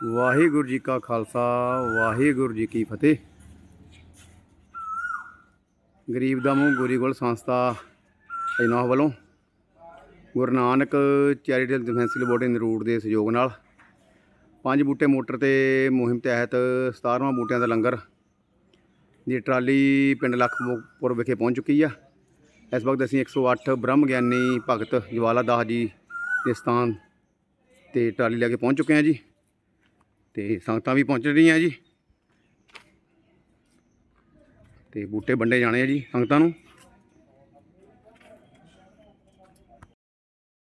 ਵਾਹਿਗੁਰੂ ਜੀ ਕਾ ਖਾਲਸਾ, ਵਾਹਿਗੁਰੂ ਜੀ ਕੀ ਫਤਿਹ। ਗਰੀਬ ਦਾ ਮੂੰਹ ਗੋਰੀ ਗੋਲ ਸੰਸਥਾ ਇਨੋਹ ਵੱਲੋਂ Guru Nanak charitable defensive laboratory Narur ਦੇ ਸਹਿਯੋਗ ਨਾਲ ਪੰਜ ਬੂਟੇ ਮੋਟਰ ਤੇ ਮੁਹਿੰਮ ਤਹਿਤ 17ਵਾਂ ਬੂਟਿਆਂ ਦਾ ਲੰਗਰ ਦੀ ਟਰਾਲੀ ਪਿੰਡ ਲਖਪੁਰ ਵਿਖੇ ਪਹੁੰਚ ਚੁੱਕੀ ਆ। ਇਸ ਵਕਤ ਅਸੀਂ 108 ਬ੍ਰਹਮ ਗਿਆਨੀ ਭਗਤ ਜਵਾਲਾ ਦਾਸ ਜੀ ਦੇ ਸਥਾਨ ਤੇ ਟਰਾਲੀ ਲੈ ਕੇ ਪਹੁੰਚ ਚੁੱਕੇ ਹਾਂ ਜੀ। ਤੇ ਸੰਗਤਾਂ ਵੀ ਪਹੁੰਚ ਰਹੀਆਂ ਜੀ। ਤੇ ਬੂਟੇ ਵੰਡੇ ਜਾਣੇ ਆ ਜੀ ਸੰਗਤਾਂ ਨੂੰ।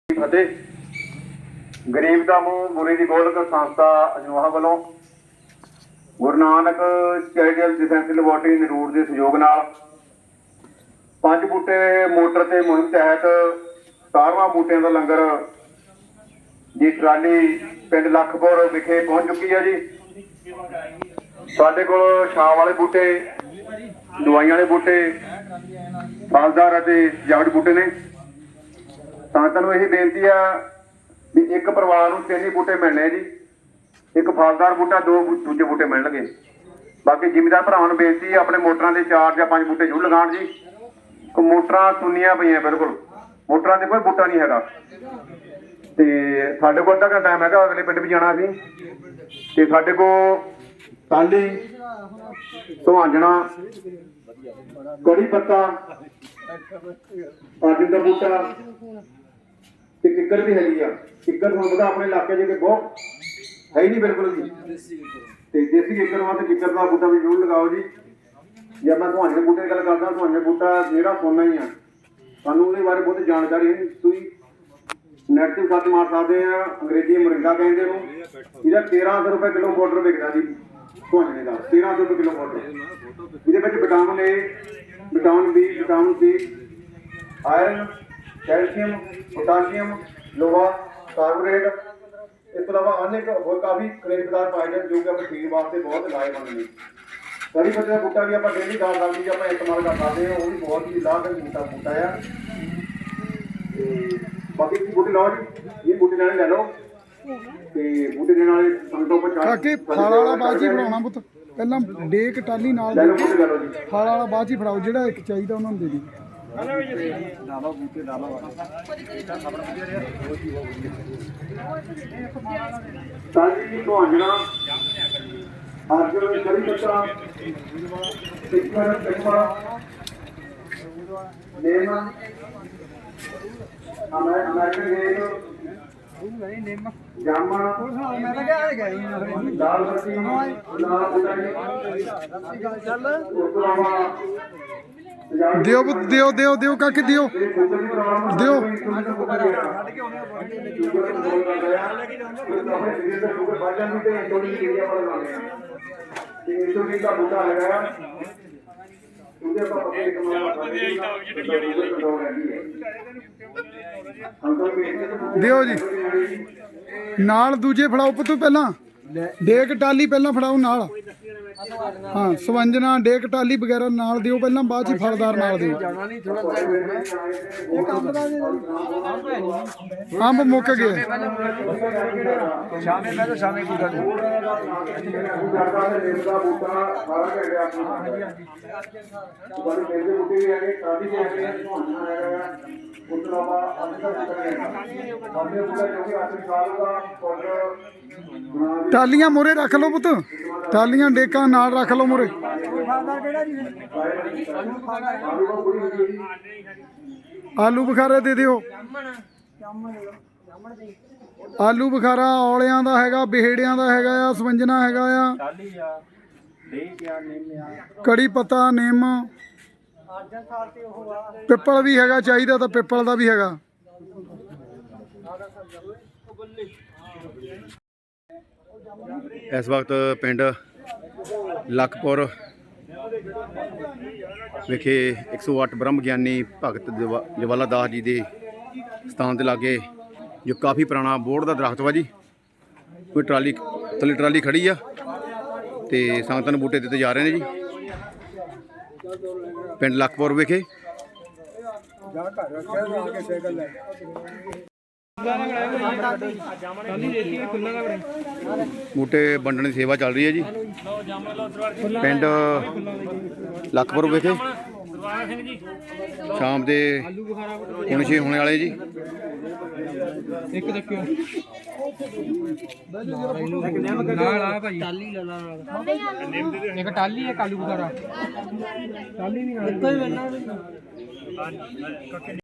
ਫਤਿਹ ਗਰੀਬ ਦਾ ਮੂੰਹ, ਬੁਰੇ ਦੀ ਗੋਲਕ ਸੰਸਥਾ ਅਜਨੋਹਾ ਵੱਲੋਂ Guru Nanak charitable defence laboratory Narur ਦੇ ਸਹਿਯੋਗ ਨਾਲ ਪੰਜ ਬੂਟੇ ਮੋਟਰ ਤੇ ਮੁਹਿੰਮ ਤਹਿਤ 17ਵਾਂ ਬੂਟਿਆਂ ਦਾ ਲੰਗਰ ਜੀ, ਟਰਾਲੀ ਪਿੰਡ ਲਖਪੁਰ ਵਿਖੇ ਪਹੁੰਚ ਚੁੱਕੀ ਹੈ ਜੀ। ਸਾਡੇ ਕੋਲ ਛਾਂ ਵਾਲੇ ਬੂਟੇ, ਦਵਾਈਆਂ ਵਾਲੇ ਬੂਟੇ ਫਲਦਾਰ ਅਤੇ ਜਾਵੜ ਬੂਟੇ ਨੇ। ਤਾਂ ਤੁਹਾਨੂੰ ਇਹ ਬੇਨਤੀ ਆ ਵੀ ਇੱਕ ਪਰਿਵਾਰ ਨੂੰ ਤਿੰਨ ਹੀ ਬੂਟੇ ਮਿਲਣੇ ਜੀ। ਇੱਕ ਫਲਦਾਰ ਬੂਟਾ, ਦੋ ਦੂਜੇ ਬੂਟੇ ਮਿਲਣਗੇ। ਬਾਕੀ ਜ਼ਿਮੀਦਾਰ ਭਰਾਵਾਂ ਨੂੰ ਬੇਨਤੀ ਆ ਆਪਣੇ ਮੋਟਰਾਂ ਦੇ ਚਾਰ ਜਾਂ ਪੰਜ ਬੂਟੇ ਜ਼ਰੂਰ ਲਗਾਉਣ ਜੀ। ਮੋਟਰਾਂ ਸੁੰਨੀਆਂ ਪਈਆਂ ਬਿਲਕੁਲ। ਮੋਟਰਾਂ ਤੇ ਕੋਈ ਬੂਟਾ ਨਹੀਂ ਹੈਗਾ। ਤੇ ਸਾਡੇ ਕੋਲ ਅੱਧਾ ਘੰਟਾ ਟਾਈਮ ਹੈਗਾ, ਅਗਲੇ ਪਿੰਡ ਵੀ ਜਾਣਾ ਅਸੀਂ। ਤੇ ਸਾਡੇ ਕੋਲ ਟਾਲੀ ਸੁਹਾਂਜਣਾ ਕੜੀ ਪੱਤਾ ਆਜਿੰਦਰ ਦਾ ਬੂਟਾ ਤੇ ਕਿੱਕਰ ਵੀ ਹੈਗੀ ਆ। ਕਿੱਕਰ ਤੁਹਾਨੂੰ ਪਤਾ ਆਪਣੇ ਇਲਾਕੇ 'ਚ ਕਿ ਬਹੁਤ ਹੈ ਹੀ ਨਹੀਂ ਬਿਲਕੁਲ ਜੀ ਤੇ ਦੇਸੀ ਕਿੱਕਰ ਵਾਂ ਤੇ ਕਿੱਕਰ ਦਾ ਬੂਟਾ ਵੀ ਜ਼ਰੂਰ ਲਗਾਓ ਜੀ। ਜੇ ਮੈਂ ਤੁਹਾਨੂੰ ਬੂਟੇ ਦੀ ਗੱਲ ਕਰਦਾ, ਤੁਹਾਨੂੰ ਬੂਟਾ ਜਿਹੜਾ ਸੋਨਾ ਹੀ ਆ। ਸਾਨੂੰ ਉਹਦੇ ਬਾਰੇ ਬਹੁਤ ਜਾਣਕਾਰੀ ਨਹੀਂ ਤੁਸੀਂ ਨੈਟ ਤੇ ਸੱਚ ਮਾਰ ਸਕਦੇ ਆ, ਅੰਗਰੇਜ਼ੀ ਮਰਿੰਡਾ ਕਹਿੰਦੇ ਨੂੰ ਇਹਦਾ 1300 ਰੁਪਏ ਕਿਲੋ ਪਾਊਡਰ ਵਿਕਦਾ ਜੀ ਤੁਹਾਨੂੰ ਦਾ 1300 ਰੁਪਏ ਕਿਲੋ ਪਾਊਡਰ ਇਹਦੇ ਵਿੱਚ vitamin A vitamin B vitamin C iron calcium potassium ਲੋਹਾ ਕਾਰਬੋਨੇਟ ਇਸ ਤੋਂ ਇਲਾਵਾ ਅਨੇਕ ਹੋਰ ਕਾਫੀ ਖਣਿਜ ਪਦਾਰਥ ਪਾਏ ਜਾਂਦੇ, ਜੋ ਕਿ ਆਪਣੇ ਸਰੀਰ ਵਾਸਤੇ ਬਹੁਤ ਲਾਹੇਵੰਦ ਨੇ। ਕੜੀ ਪੱਤੇ ਦਾ ਬੂਟਾ ਵੀ ਆਪਾਂ ਡੇਲੀ ਖਾ ਸਕਦੇ ਜੀ ਆਪਾਂ ਇਸਤੇਮਾਲ ਕਰ ਸਕਦੇ ਹਾਂ, ਉਹ ਵੀ ਬਹੁਤ ਹੀ ਲਾਭਦਾਇਕ ਬੂਟਾ ਬੂਟਾ ਆ ਬਾਕੀ ਤੁਸੀਂ ਬੂਟੇ ਲਾਓ ਜੀ। ਇਹ ਬੂਟੇ ਲੈਣੇ ਲੈ ਲਓ। ਤੇ ਬੂਟੇ ਦੇ ਨਾਲ ਸੰਗਤੋਂ ਉੱਪਰ ਚੜ੍ਹ ਕਾਕੇ ਫਲ ਵਾਲਾ ਬਾਜੀ ਬਣਾਉਣਾ ਪੁੱਤ। ਪਹਿਲਾਂ ਡੇਕ ਟਾਲੀ ਨਾਲ ਲੈ ਲਓ ਬੂਟੇ ਲੈ ਲਓ ਜੀ। ਫਲ ਵਾਲਾ ਬਾਜੀ ਫੜਾਓ ਜਿਹੜਾ ਇੱਕ ਚਾਹੀਦਾ ਉਹਨਾਂ ਨੂੰ ਦੇ ਦੀ ਸਾਡੀ ਜੀ ਤੁਹਾਂਜਣਾ ਅਰਜਨ ਕਰੀ ਪੱਤਾ ਸਿੱਖਰ ਸਿੱਖਾ ਨੇਮਾ ਅਮਰੀਕਨ ਗੇਟ ਜਾਮਾ ਦਾਲ ਬੱਤੀ ਲਾਲ ਬੁਟਾਈ ਚੱਲ ਦਿਓ ਪੁੱਤ, ਦਿਓ ਦਿਓ ਦਿਓ ਕਾਕੇ ਦਿਓ। ਦਿਓ। ਦਿਓ ਜੀ। ਨਾਲ ਦੂਜੇ ਫੜਾਓ ਪੁੱਤ ਪਹਿਲਾਂ। ਡੇਕ ਟਾਲੀ ਪਹਿਲਾਂ ਫੜਾਓ ਨਾਲ। ਹਾਂ ਸਵੰਜਨਾ ਡੇਕ ਟਾਲੀ ਵਗੈਰਾ ਨਾਲ ਦਿਓ ਪਹਿਲਾਂ ਬਾਅਦ ਚ ਫਲਦਾਰ ਨਾਲ ਦਿਓ। ਅੰਬ ਮੁੱਕ ਗਏ। ਸ਼ਾਮੇ ਮੈਂ ਤਾਂ ਸ਼ਾਮੇ ਕੀ ਗੱਲ ਟਾਲੀਆਂ ਮੋਰੇ ਰੱਖ ਲਓ ਪੁੱਤ। ਟਾਲੀਆਂ ਡੇਕਾਂ ਨਾਲ ਰੱਖ ਲਓ ਮੋਰੇ ਆਲੂ ਬੁਖਾਰਾ ਦੇ ਦਿਓ। ਆਲੂ ਬੁਖਾਰਾ ਔਲਿਆਂ ਦਾ ਹੈਗਾ ਬਿਹੜਿਆਂ ਦਾ ਹੈਗਾ ਆ ਸਵੰਜਨਾ ਹੈਗਾ ਆ। ਟਾਲੀ ਆ ਦੇ ਕਿਆ ਨੇਮ ਆ ਕੜੀ ਪੱਤਾ ਪਿੱਪਲ ਵੀ ਹੈਗਾ, ਚਾਹੀਦਾ ਤਾਂ ਪਿੱਪਲ ਦਾ ਵੀ ਹੈਗਾ। ਇਸ ਵਕਤ ਪਿੰਡ ਲਖਪੁਰ ਵਿਖੇ 108 ਬ੍ਰਹਮ ਗਿਆਨੀ ਭਗਤ ਜਵਾ- ਜਵਾਲਾ ਦਾਸ ਜੀ ਦੇ ਸਥਾਨ ਦੇ ਲਾਗੇ ਜੋ ਕਾਫੀ ਪੁਰਾਣਾ ਬੋਰਡ ਦਾ ਦਰਖਤ ਵਾ ਜੀ। ਕੋਈ ਟਰਾਲੀ, ਥੱਲੇ ਟਰਾਲੀ ਖੜੀ ਆ ਤੇ ਸੰਗਤਾਂ ਨੂੰ ਬੂਟੇ ਦਿੱਤੇ ਜਾ ਰਹੇ ਨੇ ਜੀ। ਪਿੰਡ ਲਖਪੁਰ ਵਿਖੇ। ਬੂਟੇ ਵੰਡਣ ਦੀ ਸੇਵਾ ਚੱਲ ਰਹੀ ਹੈ ਜੀ। ਪਿੰਡ ਲਖਪੁਰ ਵਿਖੇ। ਸ਼ਾਮ ਦੇ ਹੁਣ ਛੇ ਹੋਣੇ ਵਾਲੇ ਜੀ। ਇੱਕ ਦੇਖਿਓ। ਨਾਲ ਆ ਭਾਈ। ਟਾਲੀ ਲੈ ਲਾ ਨਾਲ। ਇੱਕ ਟਾਲੀ ਹੈ ਕਾਲੂ ਬੁਖਾਰਾ। ਟਾਲੀ ਵੀ ਨਾਲ। ਇੱਕੋ ਹੀ